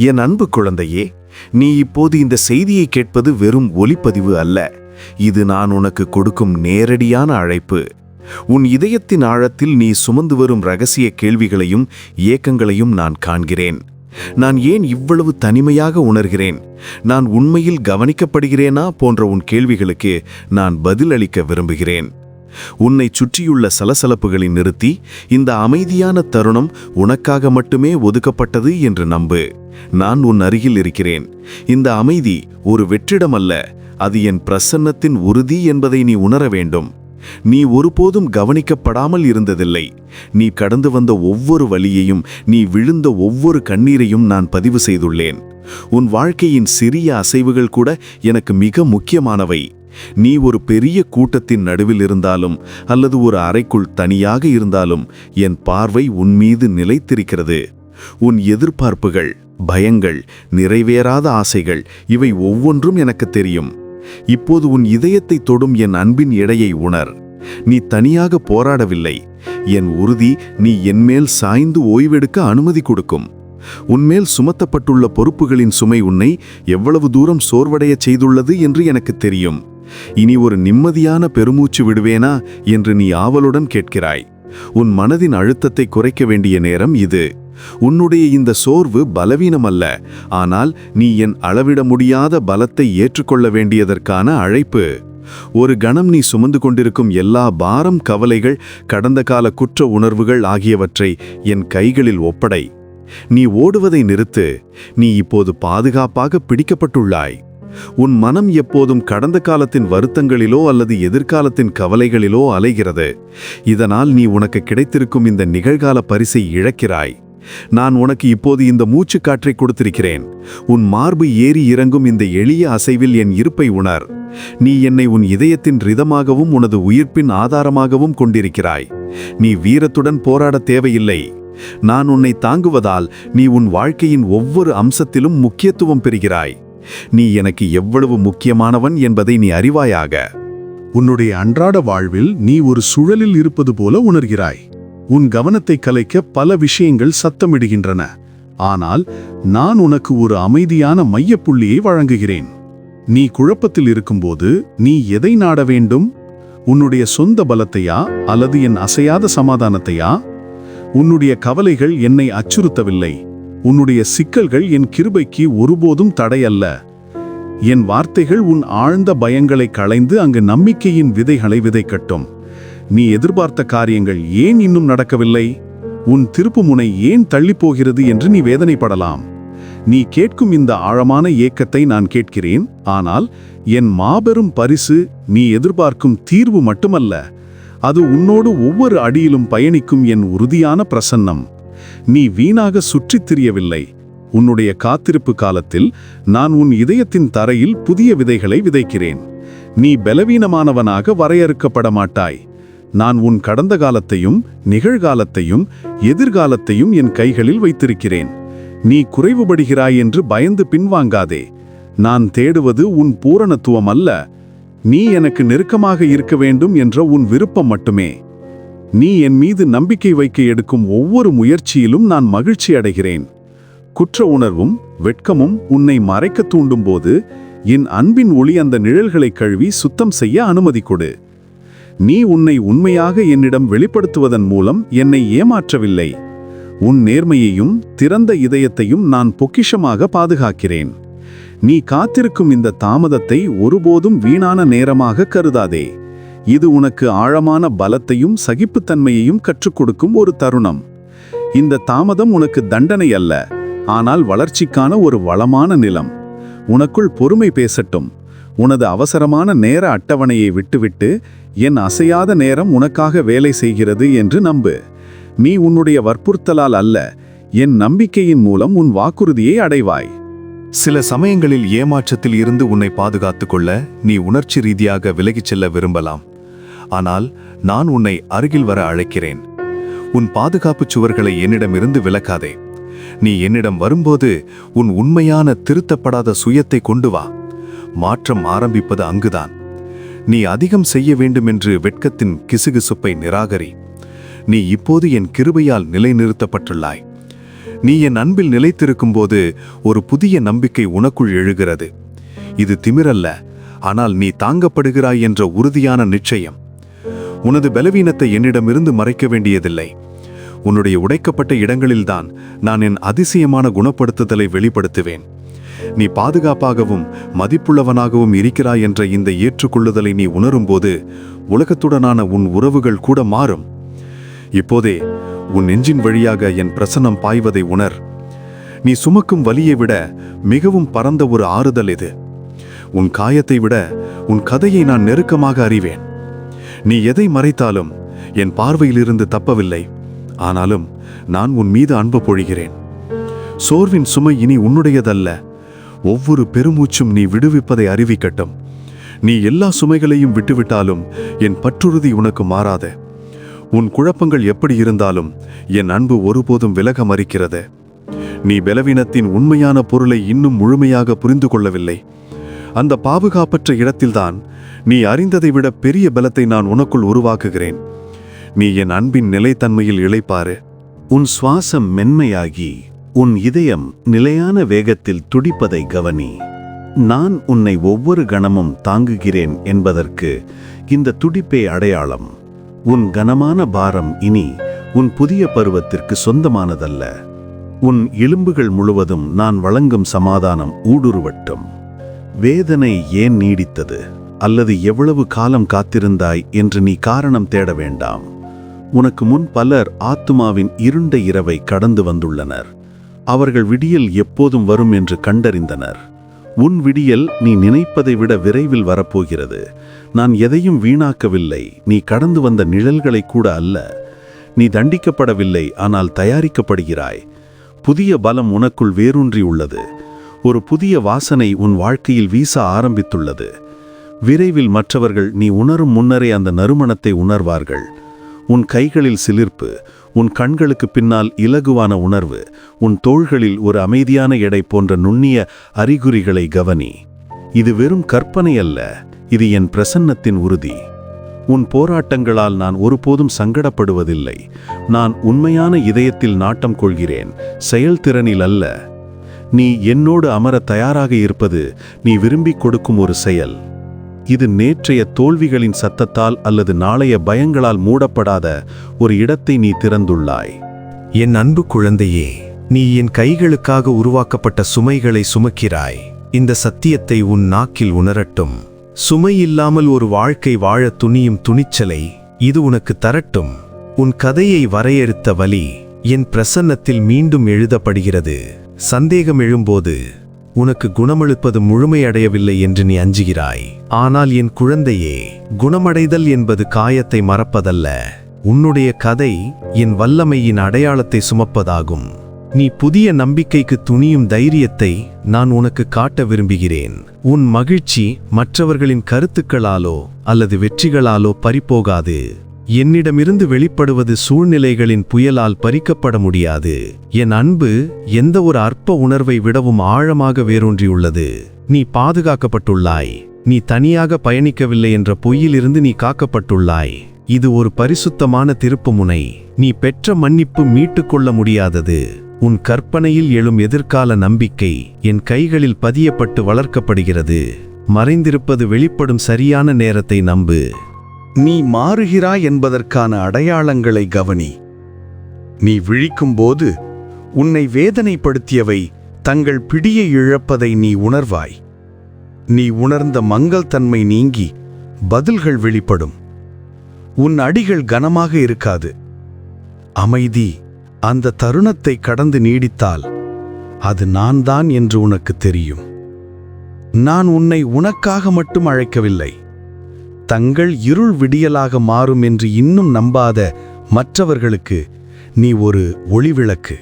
என் அன்பு குழந்தையே நீ இப்போது இந்த செய்தியை கேட்பது வெறும் ஒலிப்பதிவு அல்ல. இது நான் உனக்கு கொடுக்கும் நேரடியான அழைப்பு. உன் இதயத்தின் ஆழத்தில் நீ சுமந்து வரும் ரகசிய கேள்விகளையும் ஏக்கங்களையும் நான் காண்கிறேன். நான் ஏன் இவ்வளவு தனிமையாக உணர்கிறேன்? நான் உண்மையில் கவனிக்கப்படுகிறேனா போன்ற உன் கேள்விகளுக்கு நான் பதிலளிக்க விரும்புகிறேன். உன்னை சுற்றியுள்ள சலசலப்புகளை நிறுத்தி இந்த அமைதியான தருணம் உனக்காக மட்டுமே ஒதுக்கப்பட்டது என்று நம்பு. நான் உன் அருகில் இருக்கிறேன். இந்த அமைதி ஒரு வெற்றிடம் அல்ல. அது என் பிரசன்னத்தின் உறுதி என்பதை நீ உணர வேண்டும். நீ ஒருபோதும் கவனிக்கப்படாமல் இருந்ததில்லை. நீ கடந்து வந்த ஒவ்வொரு வழியையும் நீ விழுந்த ஒவ்வொரு கண்ணீரையும் நான் பதிவு செய்துள்ளேன். உன் வாழ்க்கையின் சிறிய அசைவுகள் கூட எனக்கு மிக முக்கியமானவை. நீ ஒரு பெரிய கூட்டத்தின் நடுவில் இருந்தாலும் அல்லது ஒரு அறைக்குள் தனியாக இருந்தாலும் என் பார்வை உன் மீது நிலைத்திருக்கிறது. உன் எதிர்பார்ப்புகள் பயங்கள் நிறைவேறாத ஆசைகள் இவை ஒவ்வொன்றும் எனக்கு தெரியும். இப்போது உன் இதயத்தை தொடும் என் அன்பின் எடையை உணர். நீ தனியாக போராடவில்லை. என் உறுதி நீ என்மேல் சாய்ந்து ஓய்வெடுக்க அனுமதி கொடுக்கும். உன்மேல் சுமத்தப்பட்டுள்ள பொறுப்புகளின் சுமை உன்னை எவ்வளவு தூரம் சோர்வடையச் செய்துள்ளது என்று எனக்கு தெரியும். இனி ஒரு நிம்மதியான பெருமூச்சு விடுவேனா என்று நீ ஆவலுடன் கேட்கிறாய். உன் மனதின் அழுத்தத்தை குறைக்க வேண்டிய நேரம் இது. உன்னுடைய இந்த சோர்வு பலவீனமல்ல. ஆனால் நீ என் அளவிட முடியாத பலத்தை ஏற்றுக்கொள்ள வேண்டியதற்கான அழைப்பு. ஒரு கணம் நீ சுமந்து கொண்டிருக்கும் எல்லா பாரம் கவலைகள் கடந்த கால குற்ற உணர்வுகள் ஆகியவற்றை என் கைகளில் ஒப்படை. நீ ஓடுவதை நிறுத்து. நீ இப்போது பாதுகாப்பாக பிடிக்கப்பட்டுள்ளாய். உன் மனம் எப்போதும் கடந்த காலத்தின் வருத்தங்களிலோ அல்லது எதிர்காலத்தின் கவலைகளிலோ அலைகிறது. இதனால் நீ உனக்கு கிடைத்திருக்கும் இந்த நிகழ்கால பரிசை இழக்கிறாய். நான் உனக்கு இப்போது இந்த மூச்சு காற்றை கொடுத்திருக்கிறேன். உன் மார்பு ஏறி இறங்கும் இந்த எளிய அசைவில் என் இருப்பை உணர். நீ என்னை உன் இதயத்தின் ரிதமாகவும் உனது உயிர்ப்பின் ஆதாரமாகவும் கொண்டிருக்கிறாய். நீ வீரத்துடன் போராட தேவையில்லை. நான் உன்னை தாங்குவதால் நீ உன் வாழ்க்கையின் ஒவ்வொரு அம்சத்திலும் முக்கியத்துவம் பெறுகிறாய். நீ எனக்கு எவ்வளவு முக்கியமானவன் என்பதை நீ அறிவாயாக. உன்னுடைய அன்றாட வாழ்வில் நீ ஒரு சுழலில் இருப்பது போல உணர்கிறாய். உன் கவனத்தை கலைக்க பல விஷயங்கள் சத்தமிடுகின்றன. ஆனால் நான் உனக்கு ஒரு அமைதியான மையப்புள்ளியை வழங்குகிறேன். நீ குழப்பத்தில் இருக்கும்போது நீ எதை நாட வேண்டும்? உன்னுடைய சொந்த பலத்தையா அல்லது என் அசையாத சமாதானத்தையா? உன்னுடைய கவலைகள் என்னை அச்சுறுத்தவில்லை. உன்னுடைய சிக்கல்கள் என் கிருபைக்கு ஒருபோதும் தடையல்ல. என் வார்த்தைகள் உன் ஆழ்ந்த பயங்களை களைந்து அங்கு நம்பிக்கையின் விதைகளை விதைக்கட்டும். நீ எதிர்பார்த்த காரியங்கள் ஏன் இன்னும் நடக்கவில்லை? உன் திருப்புமுனை ஏன் தள்ளிப்போகிறது என்று நீ வேதனைப்படலாம். நீ கேட்கும் இந்த ஆழமான ஏக்கத்தை நான் கேட்கிறேன். ஆனால் என் மாபெரும் பரிசு நீ எதிர்பார்க்கும் தீர்வு மட்டுமல்ல. அது உன்னோடு ஒவ்வொரு அடியிலும் பயணிக்கும் என் உறுதியான பிரசன்னம். நீ வீணாக சுற்றித் திரியவில்லை. உன்னுடைய காத்திருப்பு காலத்தில் நான் உன் இதயத்தின் தரையில் புதிய விதைகளை விதைக்கிறேன். நீ பலவீனமானவனாக வரையறுக்கப்பட மாட்டாய் நான் உன் கடந்த காலத்தையும் நிகழ்காலத்தையும் எதிர்காலத்தையும் என் கைகளில் வைத்திருக்கிறேன். நீ குறைவுபடுகிறாய் என்று பயந்து பின்வாங்காதே. நான் தேடுவது உன் பூரணத்துவம் அல்ல. நீ எனக்கு நெருக்கமாக இருக்க வேண்டும் என்ற உன் விருப்பம் மட்டுமே. நீ என் மீது நம்பிக்கை வைக்க எடுக்கும் ஒவ்வொரு முயற்சியிலும் நான் மகிழ்ச்சி அடைகிறேன். குற்ற உணர்வும் வெட்கமும் உன்னை மறைக்க தூண்டும்போது என் அன்பின் ஒளி அந்த நிழல்களை கழுவி சுத்தம் செய்ய அனுமதி கொடு. நீ உன்னை உண்மையாக என்னிடம் வெளிப்படுத்துவதன் மூலம் என்னை ஏமாற்றவில்லை. உன் நேர்மையையும் திறந்த இதயத்தையும் நான் பொக்கிஷமாக பாதுகாக்கிறேன். நீ காத்திருக்கும் இந்த தாமதத்தை ஒருபோதும் வீணான நேரமாக கருதாதே. இது உனக்கு ஆழமான பலத்தையும் சகிப்புத்தன்மையையும் கற்றுக் கொடுக்கும் ஒரு தருணம். இந்த தாமதம் உனக்கு தண்டனை அல்ல ஆனால் வளர்ச்சிக்கான ஒரு வளமான நிலம். உனக்குள் பொறுமை பேசட்டும். உனது அவசரமான நேர அட்டவணையை விட்டுவிட்டு என் அசையாத நேரம் உனக்காக வேலை செய்கிறது என்று நம்பு. நீ உன்னுடைய வற்புறுத்தலால் அல்ல என் நம்பிக்கையின் மூலம் உன் வாக்குறுதியை அடைவாய். சில சமயங்களில் ஏமாற்றத்தில் இருந்து உன்னை பாதுகாத்துக் கொள்ள நீ உணர்ச்சி ரீதியாக விலகிச் செல்ல விரும்பலாம். ஆனால் நான் உன்னை அருகில் வர அழைக்கிறேன். உன் பாதுகாப்புச் சுவர்களை என்னிடமிருந்து விலக்காதே. நீ என்னிடம் வரும்போது உன் உண்மையான திருத்தப்படாத சுயத்தை கொண்டு வா. மாற்றம் ஆரம்பிப்பது அங்குதான். நீ அதிகம் செய்ய வேண்டுமென்று வெட்கத்தின் கிசுகிசுப்பை நிராகரி. நீ இப்போது என் கிருபையால் நிலைநிறுத்தப்பட்டுள்ளாய். நீ என் அன்பில் நிலைத்திருக்கும்போது ஒரு புதிய நம்பிக்கை உனக்குள் எழுகிறது. இது திமிரல்ல ஆனால் நீ தாங்கப்படுகிறாய் என்ற உறுதியான நிச்சயம். உனது பலவீனத்தை என்னிடமிருந்து மறைக்க வேண்டியதில்லை. உன்னுடைய உடைக்கப்பட்ட இடங்களில்தான் நான் என் அதிசயமான குணப்படுத்துதலை வெளிப்படுத்துவேன். நீ பாதுகாப்பாகவும் மதிப்புள்ளவனாகவும் இருக்கிறாய் என்ற இந்த ஏற்றுக்கொள்ளுதலை நீ உணரும்போது உலகத்துடனான உன் உறவுகள் கூட மாறும். இப்போதே உன் நெஞ்சின் வழியாக என் பிரசன்னம் பாய்வதை உணர். நீ சுமக்கும் வலியை விட மிகவும் பரந்த ஒரு ஆறுதல் இது. உன் காயத்தை விட உன் கதையை நான் நெருக்கமாக அறிவேன். நீ எதை மறைத்தாலும் என் பார்வையிலிருந்து தப்பவில்லை. ஆனாலும் நான் உன் மீது அன்பு பொழிகிறேன். சோர்வின் சுமை இனி உன்னுடையதல்ல. ஒவ்வொரு பெருமூச்சும் நீ விடுவிப்பதை அறிவிக்கட்டும். நீ எல்லா சுமைகளையும் விட்டுவிட்டாலும் என் பற்றுறுதி உனக்கு மாறாத. உன் குழப்பங்கள் எப்படி இருந்தாலும் என் அன்பு ஒருபோதும் விலக மறிக்கிறது. நீ பலவீனத்தின் உண்மையான பொருளை இன்னும் முழுமையாக புரிந்து கொள்ளவில்லை. அந்த பாதுகாப்பற்ற இடத்தில்தான் நீ அறிந்ததை விட பெரிய பலத்தை நான் உனக்குள் உருவாக்குகிறேன். நீ என் அன்பின் நிலைத்தன்மையில் இழைப்பாரு உன் சுவாசம் மென்மையாகி உன் இதயம் நிலையான வேகத்தில் துடிப்பதை கவனி. நான் உன்னை ஒவ்வொரு கணமும் தாங்குகிறேன் என்பதற்கு இந்த துடிப்பே அடையாளம். உன் கனமான பாரம் இனி உன் புதிய பருவத்திற்கு சொந்தமானதல்ல. உன் எலும்புகள் முழுவதும் நான் வழங்கும் சமாதானம் ஊடுருவட்டும். வேதனை ஏன் நீடித்தது? அல்லது எவ்வளவு காலம் காத்திருந்தாய் என்று நீ காரணம் தேட வேண்டாம். உனக்கு முன் பலர் ஆத்துமாவின் இருண்ட இரவை கடந்து வந்துள்ளனர். அவர்கள் விடியல் எப்போதும் வரும் என்று கண்டறிந்தனர். உன் விடியல் நீ நினைப்பதை விட விரைவில் வரப்போகிறது. நான் எதையும் வீணாக்கவில்லை. நீ கடந்து வந்த நிழல்களை கூட அல்ல. நீ தண்டிக்கப்படவில்லை ஆனால் தயாரிக்கப்படுகிறாய். புதிய பலம் உனக்குள் வேரூன்றி உள்ளது. ஒரு புதிய வாசனை உன் வாழ்க்கையில் வீச ஆரம்பித்துள்ளது. விரைவில் மற்றவர்கள் நீ உணரும் முன்னரே அந்த நறுமணத்தை உணர்வார்கள். உன் கைகளில் சிலிர்ப்பு உன் கண்களுக்கு பின்னால் இலகுவான உணர்வு உன் தோள்களில் ஒரு அமைதியான எடை போன்ற நுண்ணிய அறிகுறிகளை கவனி. இது வெறும் கற்பனை அல்ல இது என் பிரசன்னத்தின் உறுதி. உன் போராட்டங்களால் நான் ஒருபோதும் சங்கடப்படுவதில்லை. நான் உண்மையான இதயத்தில் நாட்டம் கொள்கிறேன் செயல்திறனில் அல்ல. நீ என்னோடு அமர தயாராக இருப்பது நீ விரும்பிக் கொடுக்கும் ஒரு செயல். இது நேற்றைய தோல்விகளின் சத்தத்தால் அல்லது நாளைய பயங்களால் மூடப்படாத ஒரு இடத்தை நீ திறந்துள்ளாய். என் அன்பு குழந்தையே நீ என் கைகளுக்காக உருவாக்கப்பட்ட சுமைகளை சுமக்கிறாய். இந்த சத்தியத்தை உன் நாக்கில் உணரட்டும். சுமை இல்லாமல் ஒரு வாழ்க்கை வாழ துணியும் துணிச்சலை இது உனக்கு தரட்டும். உன் கதையை வரையறுத்த வழி என் பிரசன்னத்தில் மீண்டும் எழுதப்படுகிறது. சந்தேகம் எழும்போது உனக்கு குணமளிப்பது முழுமையடையவில்லை என்று நீ அஞ்சுகிறாய். ஆனால் என் குழந்தையே குணமடைதல் என்பது காயத்தை மறப்பதல்ல. உன்னுடைய கதை என் வல்லமையின் அடையாளத்தை சுமப்பதாகும். நீ புதிய நம்பிக்கைக்கு துணியும் தைரியத்தை நான் உனக்கு காட்ட விரும்புகிறேன். உன் மகிழ்ச்சி மற்றவர்களின் கருத்துக்களாலோ அல்லது வெற்றிகளாலோ பறிப்போகாது என்னிடமிருந்து வெளிப்படுவது சூழ்நிலைகளின் புயலால் பறிக்கப்பட முடியாது. என் அன்பு எந்த ஒரு அற்ப உணர்வை விடவும் ஆழமாக வேரூன்றியுள்ளது. நீ பாதுகாக்கப்பட்டுள்ளாய். நீ தனியாக பயணிக்கவில்லை என்ற பொய்யிலிருந்து நீ காக்கப்பட்டுள்ளாய். இது ஒரு பரிசுத்தமான திருப்புமுனை. நீ பெற்ற மன்னிப்பு மீட்டுக்கொள்ள முடியாதது. உன் கற்பனையில் எழும் எதிர்கால நம்பிக்கை என் கைகளில் பதியப்பட்டு வளர்க்கப்படுகிறது. மறைந்திருப்பது வெளிப்படும் சரியான நேரத்தை நம்பு. நீ மாறுகிறாய் என்பதற்கான அடையாளங்களை கவனி. நீ விழிக்கும்போது உன்னை வேதனைப்படுத்தியவை தங்கள் பிடியை இழப்பதை நீ உணர்வாய். நீ உணர்ந்த மங்கள் தன்மை நீங்கி பதில்கள் வெளிப்படும். உன் அடிகள் கனமாக இருக்காது. அமைதி அந்த தருணத்தை கடந்து நீடித்தால் அது நான் தான் என்று உனக்கு தெரியும். நான் உன்னை உனக்காக மட்டும் அழைக்கவில்லை. தங்கள் இருள் விடியலாக மாறும் என்று இன்னும் நம்பாத மற்றவர்களுக்கு நீ ஒரு ஒளிவிளக்கு.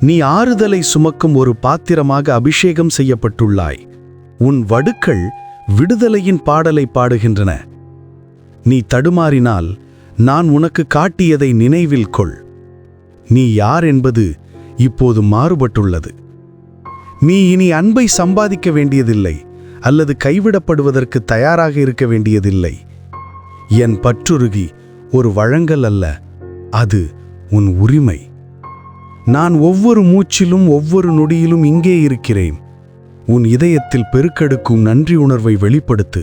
நீ ஆறுதலை சுமக்கும் ஒரு பாத்திரமாக அபிஷேகம் செய்யப்பட்டுள்ளாய். உன் வடுக்கள் விடுதலையின் பாடலை பாடுகின்றன. நீ தடுமாறினால் நான் உனக்கு காட்டியதை நினைவில் கொள். நீ யார் என்பது இப்போது மாறுபட்டுள்ளது. நீ இனி அன்பை சம்பாதிக்க வேண்டியதில்லை. அல்லது கைவிடப்படுவதற்கு தயாராக இருக்க வேண்டியதில்லை. என் பற்றுருகி ஒரு வழங்கல் அல்ல அது உன் உரிமை. நான் ஒவ்வொரு மூச்சிலும் ஒவ்வொரு நொடியிலும் இங்கே இருக்கிறேன். உன் இதயத்தில் பெருக்கெடுக்கும் நன்றி உணர்வை வெளிப்படுத்து.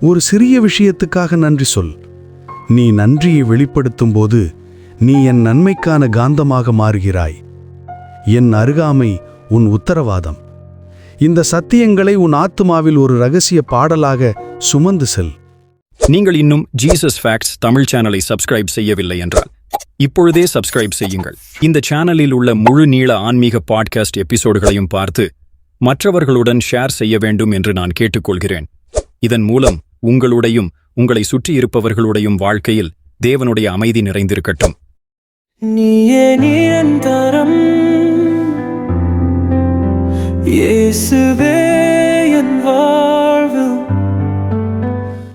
ஒரு சிறிய விஷயத்துக்காக நன்றி சொல். நீ நன்றியை வெளிப்படுத்தும் போது நீ என் நன்மைக்கான காந்தமாக மாறுகிறாய். என் அருகாமை உன் உத்தரவாதம். இந்த சத்தியங்களை உன் ஆத்துமாவில் ஒரு ரகசிய பாடலாக சுமந்து செல். நீங்கள் இன்னும் ஜீசஸ் ஃபேக்ட்ஸ் தமிழ் சேனலை சப்ஸ்கிரைப் செய்யவில்லை என்றால் இப்பொழுதே சப்ஸ்கிரைப் செய்யுங்கள். இந்த சேனலில் உள்ள முழு நீள ஆன்மீக பாட்காஸ்ட் எபிசோடுகளையும் பார்த்து மற்றவர்களுடன் ஷேர் செய்ய வேண்டும் என்று நான் கேட்டுக்கொள்கிறேன். இதன் மூலம் உங்களுடையும் உங்களை சுற்றியிருப்பவர்களுடையும் வாழ்க்கையில் தேவனுடைய அமைதி நிறைந்திருக்கட்டும். நீயே நிரந்தரம். இயேசுவே என் வா